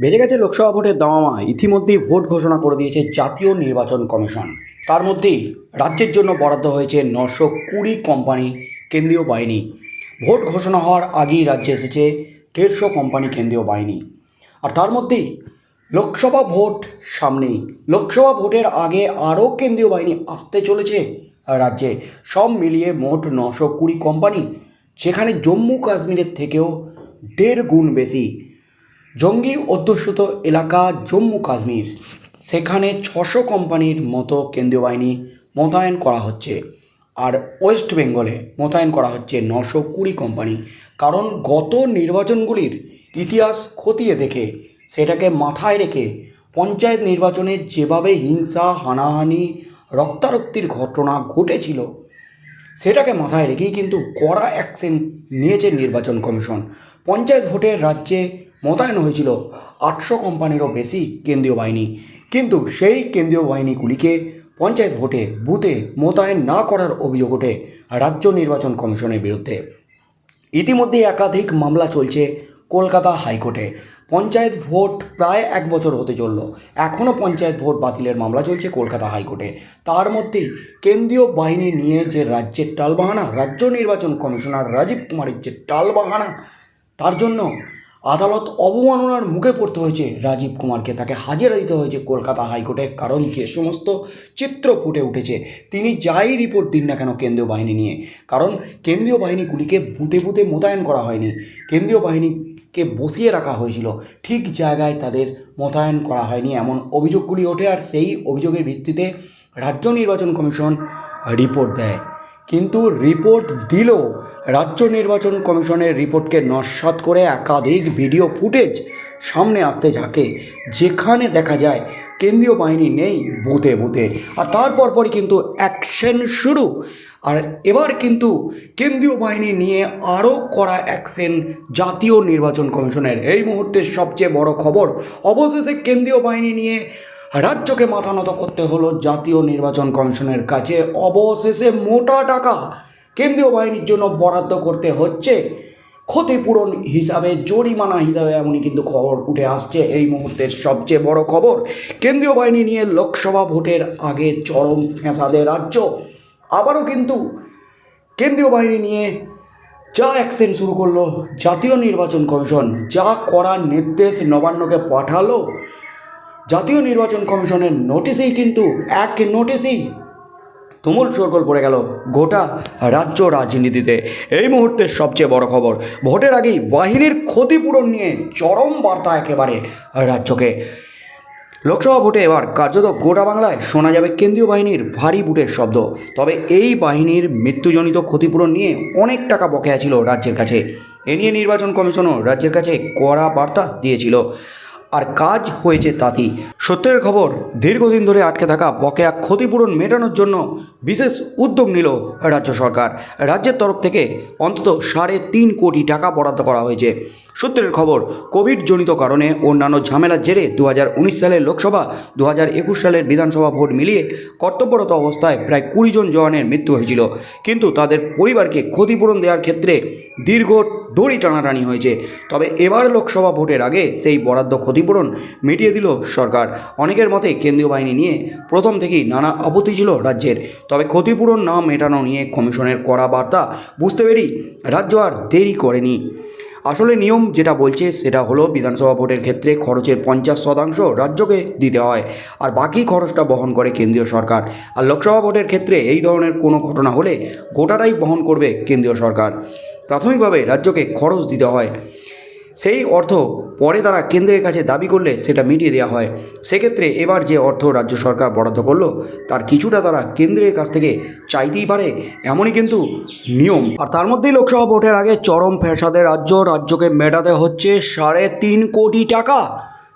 বেড়ে গেছে লোকসভা ভোটের দামামা। ইতিমধ্যেই ভোট ঘোষণা করে দিয়েছে জাতীয় নির্বাচন কমিশন। তার মধ্যেই রাজ্যের জন্য বরাদ্দ হয়েছে নশো কুড়ি কোম্পানি কেন্দ্রীয় বাহিনী। ভোট ঘোষণা হওয়ার আগেই রাজ্যে এসেছে দেড়শো কোম্পানি কেন্দ্রীয় বাহিনী। আর তার মধ্যেই লোকসভা ভোট সামনেই। লোকসভা ভোটের আগে আরও কেন্দ্রীয় বাহিনী আসতে চলেছে রাজ্যে। সব মিলিয়ে মোট নশো কুড়ি কোম্পানি সেখানে জম্মু কাশ্মীরের থেকেও দেড় গুণ বেশি। জঙ্গি অধ্যুষিত এলাকা জম্মু কাশ্মীর। সেখানে ছশো কোম্পানির মতো কেন্দ্রীয় বাহিনী মোতায়েন করা হচ্ছে। আর ওয়েস্ট বেঙ্গলে মোতায়েন করা হচ্ছে নশো কুড়ি কোম্পানি। কারণ গত নির্বাচনগুলির ইতিহাস খতিয়ে দেখে সেটাকে মাথায় রেখে পঞ্চায়েত নির্বাচনে যেভাবে হিংসা, হানাহানি, রক্তারক্তির ঘটনা ঘটেছিল, সেটাকে মাথায় রেখেই কিন্তু কড়া অ্যাকশন নিয়েছে নির্বাচন কমিশন। পঞ্চায়েত ভোটে রাজ্যে মোতায়েন হয়েছিল আটশো কোম্পানিরও বেশি কেন্দ্রীয় বাহিনী। কিন্তু সেই কেন্দ্রীয় বাহিনীগুলিকে পঞ্চায়েত ভোটে, বুথে মোতায়েন না করার অভিযোগ ওঠে রাজ্য নির্বাচন কমিশনের বিরুদ্ধে। ইতিমধ্যে একাধিক মামলা চলছে কলকাতা হাইকোর্টে। পঞ্চায়েত ভোট প্রায় এক বছর হতে চলল। এখনও পঞ্চায়েত ভোট বাতিলের মামলা চলছে কলকাতা হাইকোর্টে। তার মধ্যেই কেন্দ্রীয় বাহিনী নিয়ে যে রাজ্যের টালবাহানা, রাজ্য নির্বাচন কমিশনার রাজীব কুমারের যে টালবাহানা, তার জন্য আদালত অবমাননার মুখে পড়তে হয়েছে। রাজীব কুমারকে তাকে হাজিরা দিতে হয়েছে কলকাতা হাইকোর্টে, কারণ যে সমস্ত চিত্র ফুটে উঠেছে, তিনি যাই রিপোর্ট দিন না কেন কেন্দ্রীয় বাহিনী নিয়ে। কারণ কেন্দ্রীয় বাহিনীগুলিকে বুথে বুথে মোতায়েন করা হয়নি। কেন্দ্রীয় বাহিনীকে বসিয়ে রাখা হয়েছিল। ঠিক জায়গায় তাদের মোতায়েন করা হয়নি এমন অভিযোগগুলি ওঠে, আর সেই অভিযোগের ভিত্তিতে রাজ্য নির্বাচন কমিশন রিপোর্ট দেয়। কিন্তু রিপোর্ট দিল। রাজ্য নির্বাচন কমিশনের রিপোর্টকে নস্বাত করে একাধিক ভিডিও ফুটেজ সামনে আসতে থাকে যেখানে দেখা যায়, কেন্দ্রীয় বাহিনী নেই বুথে বুথে। আর তারপর পরই কিন্তু অ্যাকশন শুরু। আর এবার কিন্তু কেন্দ্রীয় বাহিনী নিয়ে আরও করা অ্যাকশন জাতীয় নির্বাচন কমিশনের। এই মুহূর্তে সবচেয়ে বড় খবর, অবশেষে কেন্দ্রীয় বাহিনী নিয়ে রাজ্যকে মাথা নত করতে হলো জাতীয় নির্বাচন কমিশনের কাছে। অবশেষে মোটা টাকা কেন্দ্রীয় বাহিনীর জন্য বরাদ্দ করতে হচ্ছে। ক্ষতিপূরণ হিসাবে, জরিমানা হিসাবে এমনই কিন্তু খবর উঠে আসছে। এই মুহূর্তের সবচেয়ে বড় খবর, কেন্দ্রীয় বাহিনী নিয়ে লোকসভা ভোটের আগে চরম ফ্যাঁসাদে রাজ্য। আবারও কিন্তু কেন্দ্রীয় বাহিনী নিয়ে যা অ্যাকশন শুরু করল জাতীয় নির্বাচন কমিশন, যা করার নির্দেশ নবান্নকে পাঠালো। জাতীয় নির্বাচন কমিশনের নোটিশেই কিন্তু এক নোটিশেই তুমুল সরগোল পড়ে গেল গোটা রাজ্য রাজনীতিতে। এই মুহূর্তের সবচেয়ে বড় খবর, ভোটের আগেই বাহিনীর ক্ষতিপূরণ নিয়ে চরম বার্তা একেবারে রাজ্যকে। লোকসভা ভোটে এবার কার্যত গোটা বাংলায় শোনা যাবে কেন্দ্রীয় বাহিনীর ভারী বুটের শব্দ। তবে এই বাহিনীর মৃত্যুজনিত ক্ষতিপূরণ নিয়ে অনেক টাকা বকেয়া ছিল রাজ্যের কাছে। এ নিয়ে নির্বাচন কমিশনও রাজ্যের কাছে কড়া বার্তা দিয়েছিল। আর কাজ হয়েছে তাতেই। সত্যের খবর, দীর্ঘদিন ধরে আটকে থাকা বকেয়া ক্ষতিপূরণ মেটানোর জন্য বিশেষ উদ্যোগ নিল রাজ্য সরকার। রাজ্যের তরফ থেকে অন্তত সাড়ে তিন কোটি টাকা বরাদ্দ করা হয়েছে। সূত্রের খবর, কোভিডজনিত কারণে অন্যান্য ঝামেলার জেরে দু হাজার উনিশ সালের লোকসভা দু হাজার একুশ সালের বিধানসভা ভোট মিলিয়ে কর্তব্যরত অবস্থায় প্রায় কুড়ি জন জওয়ানের মৃত্যু হয়েছিল। কিন্তু তাদের পরিবারকে ক্ষতিপূরণ দেওয়ার ক্ষেত্রে দীর্ঘ দড়ি টানাটানি হয়েছে। তবে এবার লোকসভা ভোটের আগে সেই বরাদ্দ ক্ষতিপূরণ মিটিয়ে দিল সরকার। অনেকের মতে কেন্দ্রীয় বাহিনী নিয়ে প্রথম থেকেই নানা আপত্তি ছিল রাজ্যের। তবে ক্ষতিপূরণ না মেটানো নিয়ে কমিশনের কড়া বার্তা বুঝতে পেরি রাজ্য আর দেরি করেনি। আসলে নিয়ম যেটা বলছে সেটা হলো বিধানসভা ভোটের ক্ষেত্রে খরচের পঞ্চাশ শতাংশ রাজ্যকে দিতে হয় আর বাকি খরচটা বহন করে কেন্দ্রীয় সরকার। আর লোকসভা ভোটের ক্ষেত্রে এই ধরনের কোনো ঘটনা হলে গোটাটাই বহন করবে কেন্দ্রীয় সরকার। প্রাথমিকভাবে রাজ্যকে খরচ দিতে হয়। সেই অর্থ পরে তারা কেন্দ্রের কাছে দাবি করলে সেটা মিটিয়ে দেওয়া হয়। সেক্ষেত্রে এবার যে অর্থ রাজ্য সরকার বরাদ্দ করল, তার কিছুটা তারা কেন্দ্রের কাছ থেকে চাইতেই পারে, এমনই কিন্তু নিয়ম। আর তার মধ্যেই লোকসভা ভোটের আগে চরম ফ্যাসাদে রাজ্য, রাজ্যকে মেটাতে হচ্ছে সাড়ে তিন কোটি টাকা।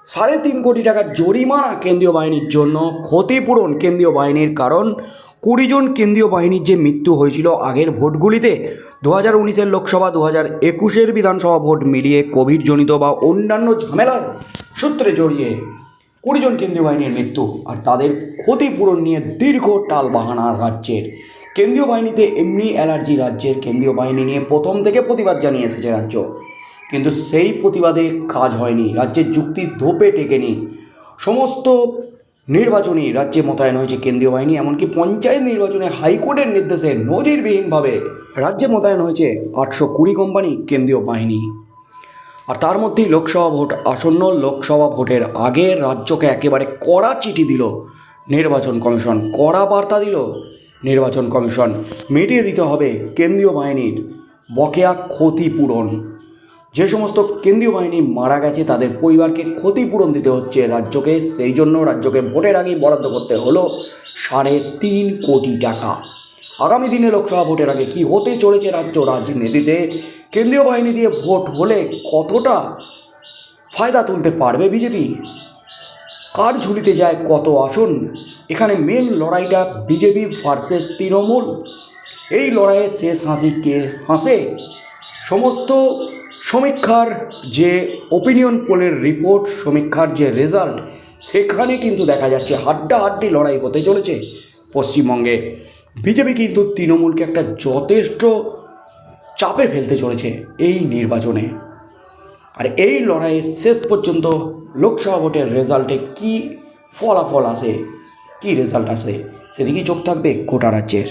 সাড়ে তিন কোটি টাকা জরিমানা কেন্দ্রীয় বাহিনীর জন্য ক্ষতিপূরণ কেন্দ্রীয় বাহিনীর কারণ, কুড়ি জন কেন্দ্রীয় বাহিনীর যে মৃত্যু হয়েছিল আগের ভোটগুলিতে দু হাজার উনিশের লোকসভা দু হাজার একুশের বিধানসভা ভোট মিলিয়ে কোভিডজনিত বা অন্যান্য ঝামেলার সূত্রে জড়িয়ে কুড়ি জন কেন্দ্রীয় বাহিনীর মৃত্যু আর তাদের ক্ষতিপূরণ নিয়ে দীর্ঘ টাল বাহানা রাজ্যের। কেন্দ্রীয় বাহিনীতে এমনি অ্যালার্জি রাজ্যের কেন্দ্রীয় বাহিনী নিয়ে প্রথম থেকে প্রতিবাদ জানিয়ে এসেছে রাজ্য। কিন্তু সেই প্রতিবাদে কাজ হয়নি। রাজ্যের যুক্তি ধোপে টেকেনি। সমস্ত নির্বাচনী রাজ্যে মোতায়েন হয়েছে, কেন্দ্রীয় বাহিনী, এমনকি পঞ্চায়েত নির্বাচনে হাইকোর্টের নির্দেশে নজিরবিহীনভাবে রাজ্যে মোতায়েন হয়েছে আটশো কুড়ি কোম্পানি কেন্দ্রীয় বাহিনী। আর তার মধ্যেই লোকসভা ভোট, আসন্ন লোকসভা ভোটের আগে রাজ্যকে একেবারে কড়া চিঠি দিল নির্বাচন কমিশন। কড়া বার্তা দিল নির্বাচন কমিশন। মিটিয়ে দিতে হবে কেন্দ্রীয় বাহিনীর বকেয়া ক্ষতিপূরণ। যে সমস্ত কেন্দ্রীয় বাহিনী মারা গেছে, তাদের পরিবারকে ক্ষতিপূরণ দিতে হচ্ছে রাজ্যকে। সেই জন্য রাজ্যকে ভোটের আগেই বরাদ্দ করতে হলো সাড়ে তিন কোটি টাকা। আগামী দিনে লোকসভা ভোটের আগে কি হতে চলেছে রাজ্য রাজনীতিতে? কেন্দ্রীয় বাহিনী দিয়ে ভোট হলে কতটা ফায়দা তুলতে পারবে বিজেপি? কার ঝুলিতে যায় কত আসন? এখানে মেন লড়াইটা বিজেপি ভার্সেস তৃণমূল। এই লড়াইয়ে শেষ হাসি কে হাসে? সমস্ত সমীক্ষার যে ওপিনিয়ন পোলের রিপোর্ট সমীক্ষার যে রেজাল্ট সেখানে কিন্তু দেখা যাচ্ছে হাড্ডাহাড্ডি লড়াই হতে চলেছে। পশ্চিমবঙ্গে বিজেপি কিন্তু তৃণমূলকে একটা যথেষ্ট চাপে ফেলতে চলেছে এই নির্বাচনে। আর এই লড়াইয়ে শেষ পর্যন্ত লোকসভা ভোটের রেজাল্টে কি ফলাফল আসে, কি রেজাল্ট আসে, সেদিকেই চোখ থাকবে গোটা রাজ্যের।